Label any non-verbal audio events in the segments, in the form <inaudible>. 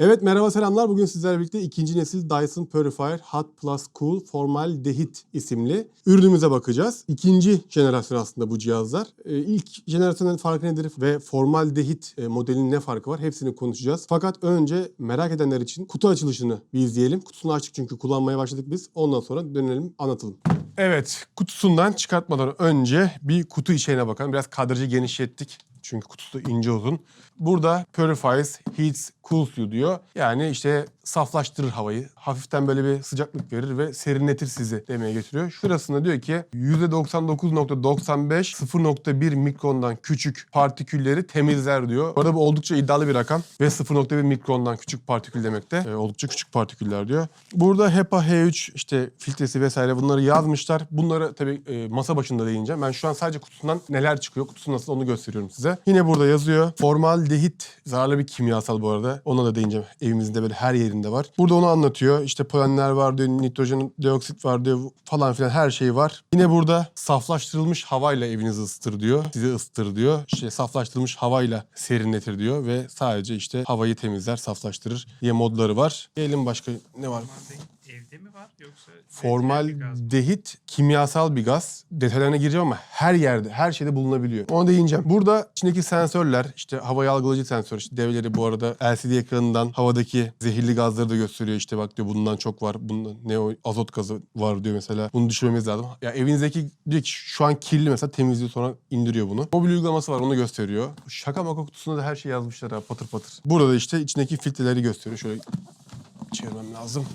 Evet merhaba selamlar. Bugün sizlerle birlikte ikinci nesil Dyson Purifier Hot Plus Cool Formaldehit isimli ürünümüze bakacağız. İkinci jenerasyon aslında bu cihazlar. Ee, ilk jenerasyonun farkı nedir ve formaldehit e, modelinin ne farkı var hepsini konuşacağız. Fakat önce merak edenler için kutu açılışını bir izleyelim. Kutusunu açtık çünkü kullanmaya başladık biz. Ondan sonra dönelim anlatalım. Evet kutusundan çıkartmadan önce bir kutu içeriğine bakalım. Biraz kadrajı genişlettik. Çünkü kutusu ince uzun. Burada purifies, heats, cools you diyor. Yani işte saflaştırır havayı. Hafiften böyle bir sıcaklık verir ve serinletir sizi demeye getiriyor. Şurasında diyor ki %99.95 0.1 mikrondan küçük partikülleri temizler diyor. Bu arada bu oldukça iddialı bir rakam ve 0.1 mikrondan küçük partikül demekte. Ee, oldukça küçük partiküller diyor. Burada HEPA H3 işte filtresi vesaire bunları yazmışlar. Bunları tabii e, masa başında değineceğim. Ben şu an sadece kutusundan neler çıkıyor, kutusu nasıl onu gösteriyorum size. Yine burada yazıyor. Formaldehit zararlı bir kimyasal bu arada. Ona da değineceğim. Evimizin de böyle her yerinde var. Burada onu anlatıyor. İşte polenler var diyor, nitrojen dioksit var diyor falan filan her şey var. Yine burada saflaştırılmış havayla evinizi ısıtır diyor. Sizi ısıtır diyor. İşte saflaştırılmış havayla serinletir diyor ve sadece işte havayı temizler, saflaştırır diye modları var. Gelelim başka ne var? Evde mi var yoksa? Formaldehit kimyasal bir gaz. Detaylarına gireceğim ama her yerde, her şeyde bulunabiliyor. Ona değineceğim. Burada içindeki sensörler, işte havayı algılayıcı sensör, işte devleri bu arada LCD ekranından havadaki zehirli gazları da gösteriyor. İşte bak diyor bundan çok var, bundan ne o azot gazı var diyor mesela. Bunu düşürmemiz lazım. Ya evinizdeki diyor ki şu an kirli mesela temizliyor sonra indiriyor bunu. Mobil uygulaması var onu gösteriyor. Şaka maka kutusunda da her şey yazmışlar ha patır patır. Burada da işte içindeki filtreleri gösteriyor. Şöyle çevirmem lazım.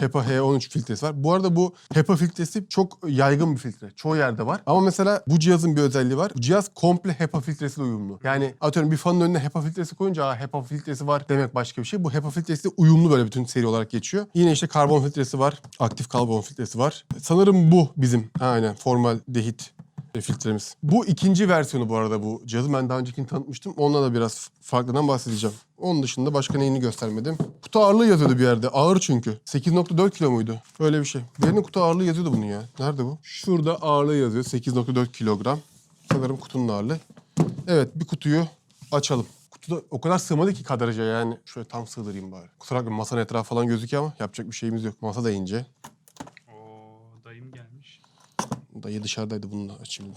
HEPA H13 filtresi var. Bu arada bu HEPA filtresi çok yaygın bir filtre. Çoğu yerde var. Ama mesela bu cihazın bir özelliği var. Bu cihaz komple HEPA filtresiyle uyumlu. Yani atıyorum bir fanın önüne HEPA filtresi koyunca Aa, HEPA filtresi var demek başka bir şey. Bu HEPA filtresi uyumlu böyle bütün seri olarak geçiyor. Yine işte karbon filtresi var. Aktif karbon filtresi var. Sanırım bu bizim. Aynen formaldehit filtremiz. Bu ikinci versiyonu bu arada bu cihazı. Ben daha öncekini tanıtmıştım. Onunla da biraz farklıdan bahsedeceğim. Onun dışında başka neyini göstermedim. Kutu ağırlığı yazıyordu bir yerde. Ağır çünkü. 8.4 kilo muydu? Öyle bir şey. Birinin kutu ağırlığı yazıyordu bunun ya. Nerede bu? Şurada ağırlığı yazıyor. 8.4 kilogram. Sanırım kutunun ağırlığı. Evet bir kutuyu açalım. Kutuda o kadar sığmadı ki kadraja yani. Şöyle tam sığdırayım bari. Kusura bakmayın masanın etrafı falan gözüküyor ama yapacak bir şeyimiz yok. Masa da ince. Dayı dışarıdaydı bunu da açayım.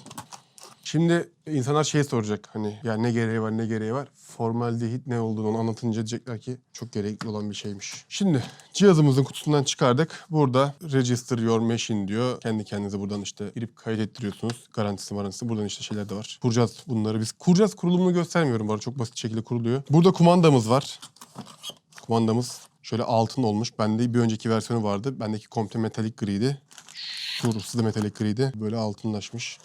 Şimdi insanlar şey soracak hani ya ne gereği var ne gereği var. Formaldehit ne olduğunu anlatınca diyecekler ki çok gerekli olan bir şeymiş. Şimdi cihazımızın kutusundan çıkardık. Burada register your machine diyor. Kendi kendinize buradan işte girip kaydettiriyorsunuz. Garantisi marantisi buradan işte şeyler de var. Kuracağız bunları biz. Kuracağız kurulumunu göstermiyorum arada çok basit şekilde kuruluyor. Burada kumandamız var. Kumandamız şöyle altın olmuş. Bende bir önceki versiyonu vardı. Bendeki komple metalik griydi. Şurası da metalik griydi. Böyle altınlaşmış.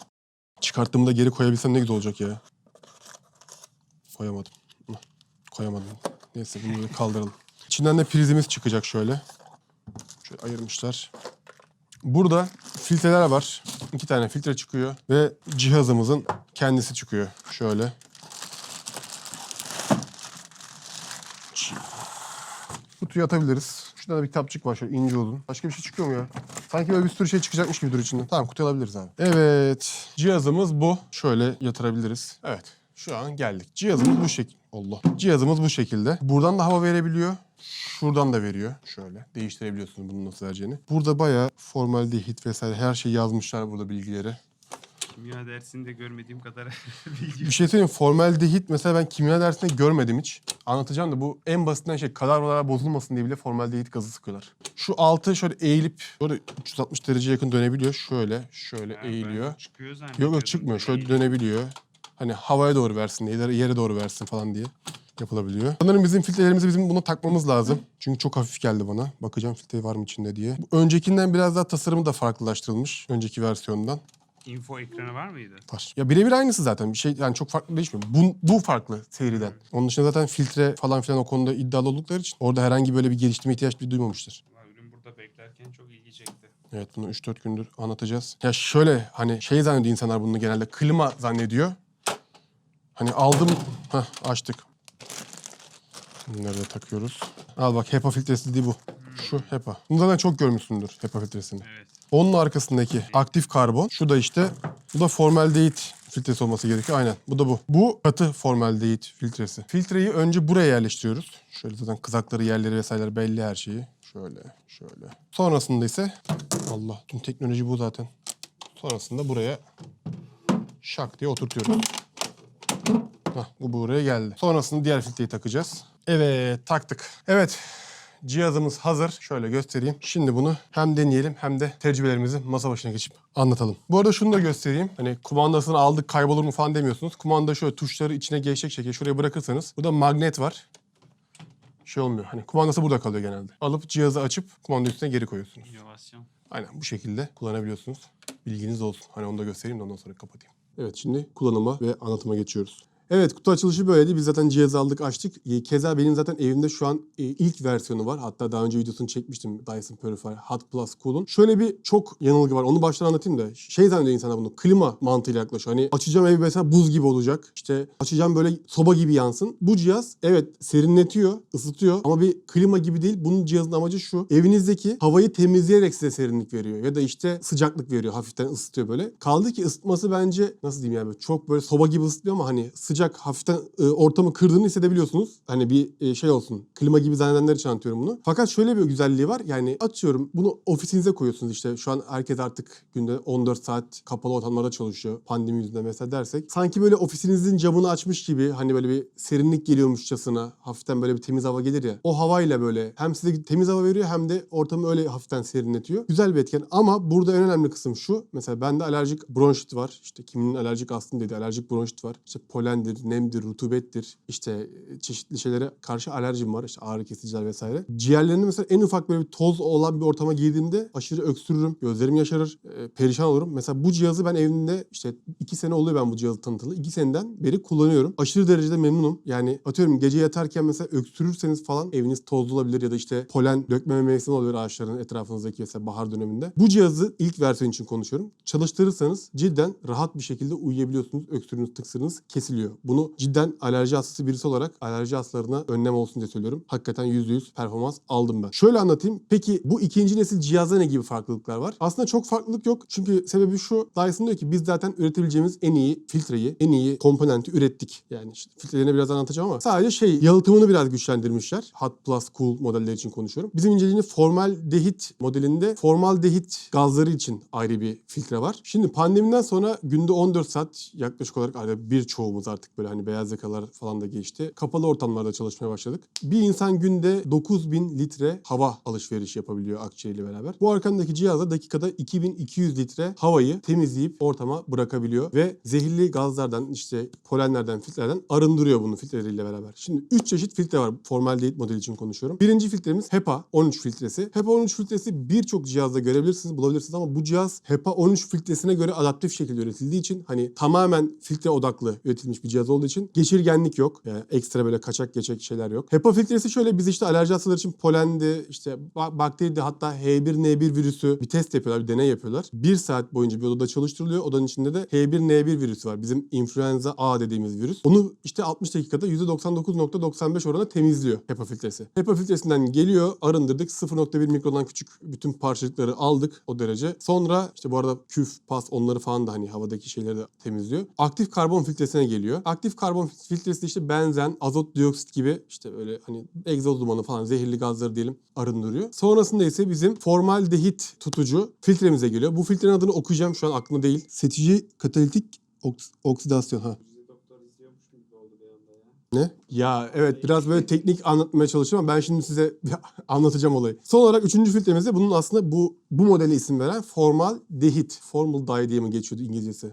Çıkarttığımda geri koyabilsem ne güzel olacak ya. Koyamadım. Koyamadım. Neyse bunu böyle kaldıralım. İçinden de prizimiz çıkacak şöyle. Şöyle ayırmışlar. Burada filtreler var. İki tane filtre çıkıyor. Ve cihazımızın kendisi çıkıyor. Şöyle. Kutuya atabiliriz. Şurada da bir kitapçık var şöyle ince uzun. Başka bir şey çıkıyor mu ya? Sanki böyle bir sürü şey çıkacakmış gibi duruyor içinde. Tamam kutuya alabiliriz abi. Evet. Cihazımız bu. Şöyle yatırabiliriz. Evet. Şu an geldik. Cihazımız bu şekilde. Allah. Cihazımız bu şekilde. Buradan da hava verebiliyor. Şuradan da veriyor. Şöyle. Değiştirebiliyorsunuz bunu nasıl vereceğini. Burada bayağı formaldehit vesaire her şeyi yazmışlar burada bilgileri. Kimya dersinde görmediğim kadar <laughs> bilgi. Bir şey söyleyeyim formaldehit mesela ben kimya dersinde görmedim hiç. Anlatacağım da bu en basitinden şey kadavralar bozulmasın diye bile formaldehit gazı sıkıyorlar. Şu altı şöyle eğilip böyle 360 derece yakın dönebiliyor. Şöyle şöyle ben eğiliyor. Çıkıyor Yok zannediyordum. yok çıkmıyor. Şöyle dönebiliyor. Hani havaya doğru versin diye, yere- yere doğru versin falan diye yapılabiliyor. Sanırım bizim filtrelerimizi bizim buna takmamız lazım. Çünkü çok hafif geldi bana. Bakacağım filtre var mı içinde diye. Bu Öncekinden biraz daha tasarımı da farklılaştırılmış. Önceki versiyondan. Info ekranı var mıydı? Var. Ya birebir aynısı zaten. Bir şey yani çok farklı değişmiyor. Bu, bu farklı seriden. Onun dışında zaten filtre falan filan o konuda iddialı oldukları için orada herhangi böyle bir geliştirme ihtiyaç bir duymamıştır. Valla ürün burada beklerken çok ilgi çekti. Evet bunu 3-4 gündür anlatacağız. Ya şöyle hani şey zannediyor insanlar bunu genelde klima zannediyor. Hani aldım, Heh, açtık. Bunları da takıyoruz. Al bak HEPA filtresi dediği bu. Şu HEPA. Bunu zaten çok görmüşsündür HEPA filtresini. Evet. Onun arkasındaki aktif karbon. Şu da işte bu da formaldehit filtresi olması gerekiyor. Aynen. Bu da bu. Bu katı formaldehit filtresi. Filtreyi önce buraya yerleştiriyoruz. Şöyle zaten kızakları, yerleri vesaireler belli her şeyi. Şöyle, şöyle. Sonrasında ise Allah tüm teknoloji bu zaten. Sonrasında buraya şak diye oturtuyoruz. Hah, bu buraya geldi. Sonrasında diğer filtreyi takacağız. Evet taktık. Evet cihazımız hazır. Şöyle göstereyim. Şimdi bunu hem deneyelim hem de tecrübelerimizi masa başına geçip anlatalım. Bu arada şunu da göstereyim. Hani kumandasını aldık kaybolur mu falan demiyorsunuz. Kumanda şöyle tuşları içine geçecek şekilde şuraya bırakırsanız. Burada magnet var. Şey olmuyor. Hani kumandası burada kalıyor genelde. Alıp cihazı açıp kumanda üstüne geri koyuyorsunuz. İnovasyon. Aynen bu şekilde kullanabiliyorsunuz. Bilginiz olsun. Hani onu da göstereyim de ondan sonra kapatayım. Evet şimdi kullanıma ve anlatıma geçiyoruz. Evet kutu açılışı böyleydi. Biz zaten cihazı aldık açtık. E, Keza benim zaten evimde şu an e, ilk versiyonu var. Hatta daha önce videosunu çekmiştim Dyson Purifier Hot Plus Cool'un. Şöyle bir çok yanılgı var. Onu baştan anlatayım da. Şey zannediyor insanlar bunu. Klima mantığıyla yaklaşıyor. Hani açacağım evi mesela buz gibi olacak. İşte açacağım böyle soba gibi yansın. Bu cihaz evet serinletiyor, ısıtıyor ama bir klima gibi değil. Bunun cihazın amacı şu. Evinizdeki havayı temizleyerek size serinlik veriyor. Ya da işte sıcaklık veriyor. Hafiften ısıtıyor böyle. Kaldı ki ısıtması bence nasıl diyeyim yani çok böyle soba gibi ısıtmıyor ama hani sıcak hafiften e, ortamı kırdığını hissedebiliyorsunuz. Hani bir e, şey olsun. Klima gibi zannedenler için anlatıyorum bunu. Fakat şöyle bir güzelliği var. Yani atıyorum bunu ofisinize koyuyorsunuz işte. Şu an herkes artık günde 14 saat kapalı ortamlarda çalışıyor. Pandemi yüzünden mesela dersek. Sanki böyle ofisinizin camını açmış gibi hani böyle bir serinlik geliyormuşçasına hafiften böyle bir temiz hava gelir ya. O havayla böyle hem size temiz hava veriyor hem de ortamı öyle hafiften serinletiyor. Güzel bir etken ama burada en önemli kısım şu. Mesela bende alerjik bronşit var. İşte kiminin alerjik astım dedi. Alerjik bronşit var. İşte polendir, nemdir, rutubettir. İşte çeşitli şeylere karşı alerjim var. İşte ağrı kesiciler vesaire. Ciğerlerinde mesela en ufak böyle bir toz olan bir ortama girdiğimde aşırı öksürürüm. Gözlerim yaşarır. e, perişan olurum. Mesela bu cihazı ben evimde işte iki sene oluyor ben bu cihazı tanıtılı. İki seneden beri kullanıyorum. Aşırı derecede memnunum. Yani atıyorum gece yatarken mesela öksürürseniz falan eviniz tozlu olabilir ya da işte polen dökmeme mevsimi oluyor ağaçların etrafınızdaki mesela bahar döneminde. Bu cihazı ilk versiyon için konuşuyorum. Çalıştırırsanız cidden rahat bir şekilde uyuyabiliyorsunuz. Öksürüğünüz, tıksırınız kesiliyor. Bunu cidden alerji hastası birisi olarak alerji hastalarına önlem olsun diye söylüyorum. Hakikaten %100 performans aldım ben. Şöyle anlatayım. Peki bu ikinci nesil cihazda ne gibi farklılıklar var? Aslında çok farklılık yok. Çünkü sebebi şu. Dyson diyor ki biz zaten üretebileceğimiz en iyi filtreyi, en iyi komponenti ürettik. Yani işte filtrelerini biraz anlatacağım ama sadece şey yalıtımını biraz güçlendirmişler. Hot Plus Cool modeller için konuşuyorum. Bizim incelediğimiz formaldehit modelinde formaldehit gazları için ayrı bir filtre var. Şimdi pandemiden sonra günde 14 saat yaklaşık olarak birçoğumuz artık böyle hani beyaz yakalar falan da geçti. Kapalı ortamlarda çalışmaya başladık. Bir insan günde 9000 litre hava alışverişi yapabiliyor akciğeriyle beraber. Bu arkandaki cihazda dakikada 2200 litre havayı temizleyip ortama bırakabiliyor ve zehirli gazlardan işte polenlerden, filtrelerden arındırıyor bunu filtreleriyle beraber. Şimdi 3 çeşit filtre var formaldehit modeli için konuşuyorum. Birinci filtremiz HEPA 13 filtresi. HEPA 13 filtresi birçok cihazda görebilirsiniz, bulabilirsiniz ama bu cihaz HEPA 13 filtresine göre adaptif şekilde üretildiği için hani tamamen filtre odaklı üretilmiş bir cihaz olduğu için geçirgenlik yok. Yani ekstra böyle kaçak geçek şeyler yok. HEPA filtresi şöyle biz işte alerji hastaları için polendi, işte ba- bakteriydi hatta H1N1 virüsü bir test yapıyorlar, bir deney yapıyorlar. Bir saat boyunca bir odada çalıştırılıyor. Odanın içinde de H1N1 virüsü var. Bizim influenza A dediğimiz virüs. Onu işte 60 dakikada %99.95 oranında temizliyor HEPA filtresi. HEPA filtresinden geliyor, arındırdık. 0.1 mikrodan küçük bütün parçacıkları aldık o derece. Sonra işte bu arada küf, pas onları falan da hani havadaki şeyleri de temizliyor. Aktif karbon filtresine geliyor. Aktif karbon filtresi işte benzen, azot dioksit gibi işte öyle hani egzoz dumanı falan zehirli gazları diyelim arındırıyor. Sonrasında ise bizim formaldehit tutucu filtremize geliyor. Bu filtrenin adını okuyacağım şu an aklımda değil. Setici katalitik oks- oksidasyon ha. Ne? Ya evet biraz böyle teknik anlatmaya çalışıyorum ama ben şimdi size <laughs> anlatacağım olayı. Son olarak üçüncü filtremizde bunun aslında bu bu modele isim veren formaldehit. Formaldehyde diye mi geçiyordu İngilizcesi?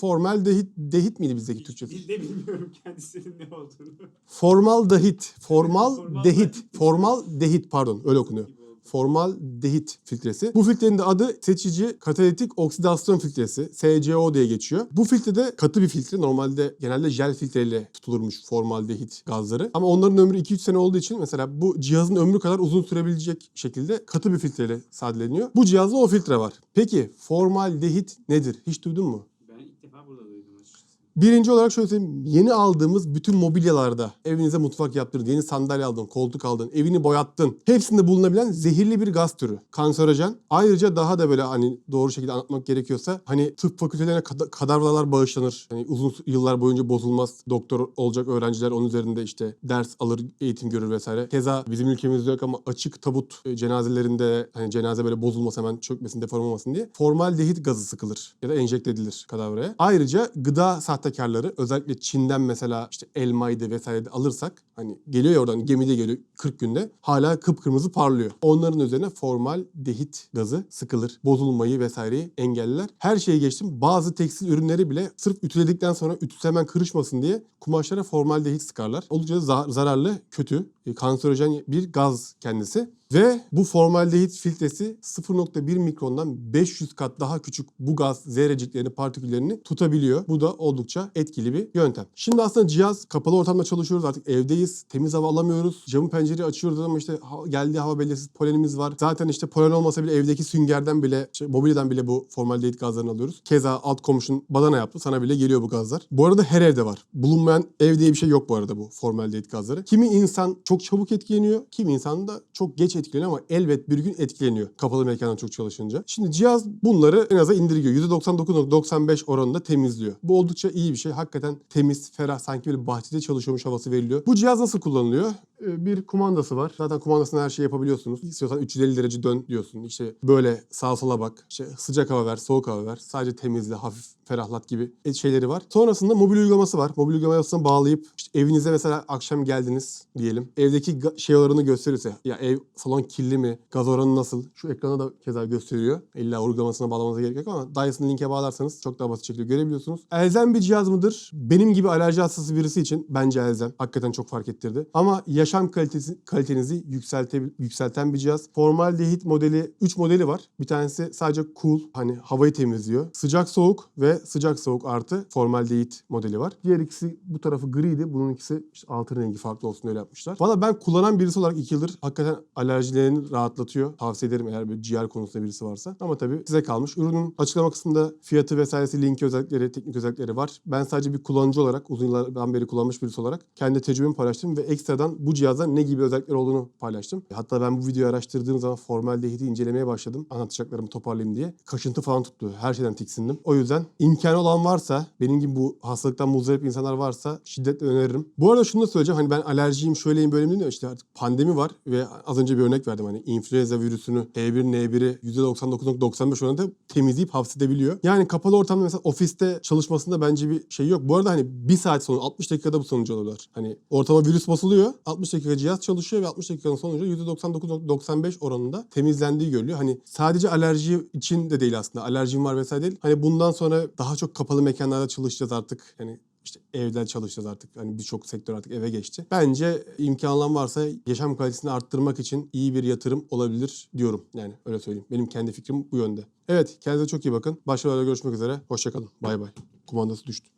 Formaldehit dehit miydi bizdeki Türkçesi? Dilde bilmiyorum <laughs> kendisinin ne olduğunu. Formaldehit. Formaldehit. <laughs> Formaldehit pardon öyle okunuyor. Formaldehit filtresi. Bu filtrenin de adı seçici katalitik oksidasyon filtresi. SCO diye geçiyor. Bu filtre de katı bir filtre. Normalde genelde jel filtreyle tutulurmuş formaldehit gazları. Ama onların ömrü 2-3 sene olduğu için mesela bu cihazın ömrü kadar uzun sürebilecek şekilde katı bir filtreyle sadeleniyor. Bu cihazda o filtre var. Peki formaldehit nedir? Hiç duydun mu? Ben ilk defa burada duydum açıkçası. Birinci olarak şöyle söyleyeyim. Yeni aldığımız bütün mobilyalarda evinize mutfak yaptırdın, yeni sandalye aldın, koltuk aldın, evini boyattın. Hepsinde bulunabilen zehirli bir gaz türü. Kanserojen. Ayrıca daha da böyle hani doğru şekilde anlatmak gerekiyorsa hani tıp fakültelerine kad- kadavralar bağışlanır. Hani uzun yıllar boyunca bozulmaz. Doktor olacak öğrenciler onun üzerinde işte ders alır, eğitim görür vesaire. Keza bizim ülkemizde yok ama açık tabut e, cenazelerinde hani cenaze böyle bozulmasın hemen çökmesin, deform olmasın diye formaldehit gazı sıkılır ya da enjekte edilir kadavraya. Ayrıca gıda sahtekarları özellikle Çin'den mesela işte elmaydı vesaire alırsak hani geliyor ya oradan gemide geliyor 40 günde hala kıpkırmızı parlıyor. Onların üzerine formaldehit gazı sıkılır. Bozulmayı vesaireyi engeller. Her şeyi geçtim. Bazı tekstil ürünleri bile sırf ütüledikten sonra ütüsü hemen kırışmasın diye kumaşlara formaldehit sıkarlar. Oldukça za- zararlı, kötü, e, kanserojen bir gaz kendisi. Ve bu formaldehit filtresi 0.1 mikrondan 500 kat daha küçük bu gaz zerreciklerini, partiküllerini tutabiliyor. Bu da oldukça etkili bir yöntem. Şimdi aslında cihaz kapalı ortamda çalışıyoruz artık evdeyiz. Temiz hava alamıyoruz. Camı pencereyi açıyoruz ama işte geldiği hava belirsiz polenimiz var. Zaten işte polen olmasa bile evdeki süngerden bile, şey, mobilyadan bile bu formaldehit gazlarını alıyoruz. Keza alt komşun badana yaptı. Sana bile geliyor bu gazlar. Bu arada her evde var. Bulunmayan ev diye bir şey yok bu arada bu formaldehit gazları. Kimi insan çok çabuk etkileniyor. Kimi insan da çok geç etkileniyor ama elbet bir gün etkileniyor. Kapalı mekandan çok çalışınca. Şimdi cihaz bunları en aza indirgiyor. %99.95 oranında temizliyor. Bu oldukça iyi bir şey. Hakikaten temiz, ferah, sanki böyle bahçede çalışıyormuş havası veriliyor. Bu cihaz nasıl kullanılıyor? Ee, Bir kumandası var. Zaten kumandasında her şeyi yapabiliyorsunuz. İstiyorsan 350 derece dön diyorsun. İşte böyle sağa sola bak. İşte sıcak hava ver, soğuk hava ver. Sadece temizle, hafif ferahlat gibi şeyleri var. Sonrasında mobil uygulaması var. Mobil uygulamasına bağlayıp işte evinize mesela akşam geldiniz diyelim. Evdeki şey oranı gösterirse ya ev salon kirli mi? Gaz oranı nasıl? Şu ekrana da keza gösteriyor. İlla uygulamasına bağlamanıza gerek yok ama Dyson linke bağlarsanız çok daha basit şekilde görebiliyorsunuz. Elzem bir cihaz mıdır? Benim gibi alerji hastası birisi için bence elzem. Hakikaten çok fark ettirdi. Ama yaşam kalitesi, kalitenizi yükselte, yükselten bir cihaz. Formaldehit modeli 3 modeli var. Bir tanesi sadece cool hani havayı temizliyor. Sıcak soğuk ve sıcak soğuk artı formaldehit modeli var. Diğer ikisi bu tarafı griydi. Bunun ikisi işte altın rengi farklı olsun öyle yapmışlar. Valla ben kullanan birisi olarak 2 yıldır hakikaten alerjilerini rahatlatıyor. Tavsiye ederim eğer bir ciğer konusunda birisi varsa. Ama tabii size kalmış. Ürünün açıklama kısmında fiyatı vesairesi, linki özellikleri, teknik özellikleri var. Ben sadece bir kullanıcı olarak uzun yıllardan beri kullanmış birisi olarak kendi tecrübemi paylaştım ve ekstradan bu cihazda ne gibi özellikleri olduğunu paylaştım. Hatta ben bu videoyu araştırdığım zaman formaldehidi incelemeye başladım. Anlatacaklarımı toparlayayım diye. Kaşıntı falan tuttu. Her şeyden tiksindim. O yüzden imkanı olan varsa, benim gibi bu hastalıktan muzdarip insanlar varsa şiddetle öneririm. Bu arada şunu da söyleyeceğim. Hani ben alerjiyim, şöyleyim, böyleyim diyor. İşte artık pandemi var ve az önce bir örnek verdim. Hani influenza virüsünü H1N1'i %99.95 oranında temizleyip hapsedebiliyor. Yani kapalı ortamda mesela ofiste çalışmasında bence bir şey yok. Bu arada hani bir saat sonra 60 dakikada bu sonucu alıyorlar. Hani ortama virüs basılıyor. 60 dakika cihaz çalışıyor ve 60 dakikanın sonucu %99.95 oranında temizlendiği görülüyor. Hani sadece alerji için de değil aslında. Alerjim var vesaire değil. Hani bundan sonra daha çok kapalı mekanlarda çalışacağız artık. Hani işte evden çalışacağız artık. Hani birçok sektör artık eve geçti. Bence imkan olan varsa yaşam kalitesini arttırmak için iyi bir yatırım olabilir diyorum. Yani öyle söyleyeyim. Benim kendi fikrim bu yönde. Evet kendinize çok iyi bakın. Başka videoda görüşmek üzere. Hoşçakalın. Bay bay. Kumandası düştü.